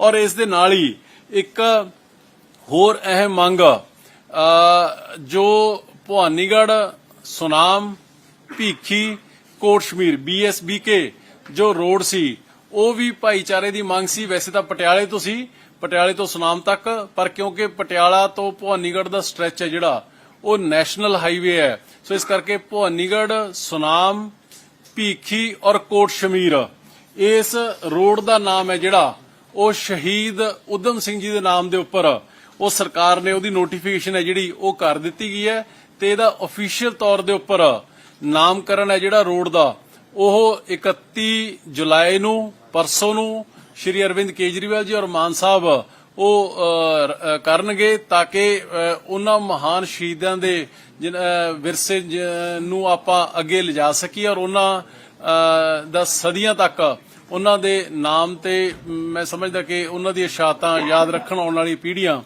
ਔਰ ਇਸ ਦੇ ਨਾਲ ਹੀ ਇੱਕ ਹੋਰ ਅਹਿਮ ਮੰਗ ਜੋ ਭਵਾਨੀਗੜ ਸੁਨਾਮ, ਭੀਖੀ, ਕੋਟਸ਼ਮੀਰ ਬੀਐਸਬੀਕੇ ਜੋ ਰੋਡ ਸੀ, ਉਹ ਵੀ ਭਾਈਚਾਰੇ ਦੀ ਮੰਗ ਸੀ। ਵੈਸੇ ਤਾਂ ਪਟਿਆਲੇ ਤੋਂ ਸੀ, ਪਟਿਆਲੇ ਤੋਂ ਸੁਨਾਮ ਤੱਕ, ਪਰ ਕਿਉਂਕਿ ਪਟਿਆਲਾ ਤੋਂ ਭਵਾਨੀਗੜ੍ਹ ਦਾ ਸਟ੍ਰੈਚ ਹੈ ਜਿਹੜਾ, ਉਹ ਨੈਸ਼ਨਲ ਹਾਈਵੇ ਹੈ। ਸੋ ਇਸ ਕਰਕੇ ਭਵਾਨੀਗੜ ਸੁਨਾਮ, ਭੀਖੀ ਔਰ ਕੋਟ ਸ਼ਮੀਰ ਇਸ ਰੋਡ ਦਾ ਨਾਮ ਹੈ ਜਿਹੜਾ ਉਹ ਸ਼ਹੀਦ ਉਦਮ ਸਿੰਘ ਜੀ ਦੇ ਨਾਮ ਦੇ ਉੱਪਰ ਉਹ ਸਰਕਾਰ ਨੇ ਉਹਦੀ ਨੋਟੀਫਿਕੇਸ਼ਨ ਹੈ ਜਿਹੜੀ ਉਹ ਕਰ ਦਿੱਤੀ ਗਈ ਹੈ ਤੇ ਇਹਦਾ ਅਫੀਸ਼ੀਅਲ ਤੌਰ ਦੇ ਉੱਪਰ ਨਾਮਕਰਨ ਹੈ ਜਿਹੜਾ ਰੋਡ ਦਾ। ਉਹ 31 ਜੁਲਾਈ ਨੂੰ, ਪਰਸੋਂ ਨੂੰ ਸ਼੍ਰੀ ਅਰਵਿੰਦ ਕੇਜਰੀਵਾਲ ਜੀ ਔਰ ਮਾਨ ਸਾਹਿਬ ਉਹ ਕਰਨਗੇ ਤਾਂ ਕਿ ਅ, ਉਹਨਾਂ ਮਹਾਨ ਸ਼ਹੀਦਾਂ ਦੇ ਵਿਰਸੇ ਨੂੰ ਆਪਾਂ ਅੱਗੇ ਲਿਜਾ ਸਕੀਏ ਔਰ ਉਹਨਾਂ ਦਾ ਸਦੀਆਂ ਤੱਕ ਉਹਨਾਂ ਦੇ ਨਾਮ ਤੇ ਮੈਂ ਸਮਝਦਾ ਕਿ ਉਹਨਾਂ ਦੀਆਂ ਸ਼ਹਾਦਤਾਂ ਯਾਦ ਰੱਖਣ ਆਉਣ ਵਾਲੀ ਪੀੜ੍ਹੀਆਂ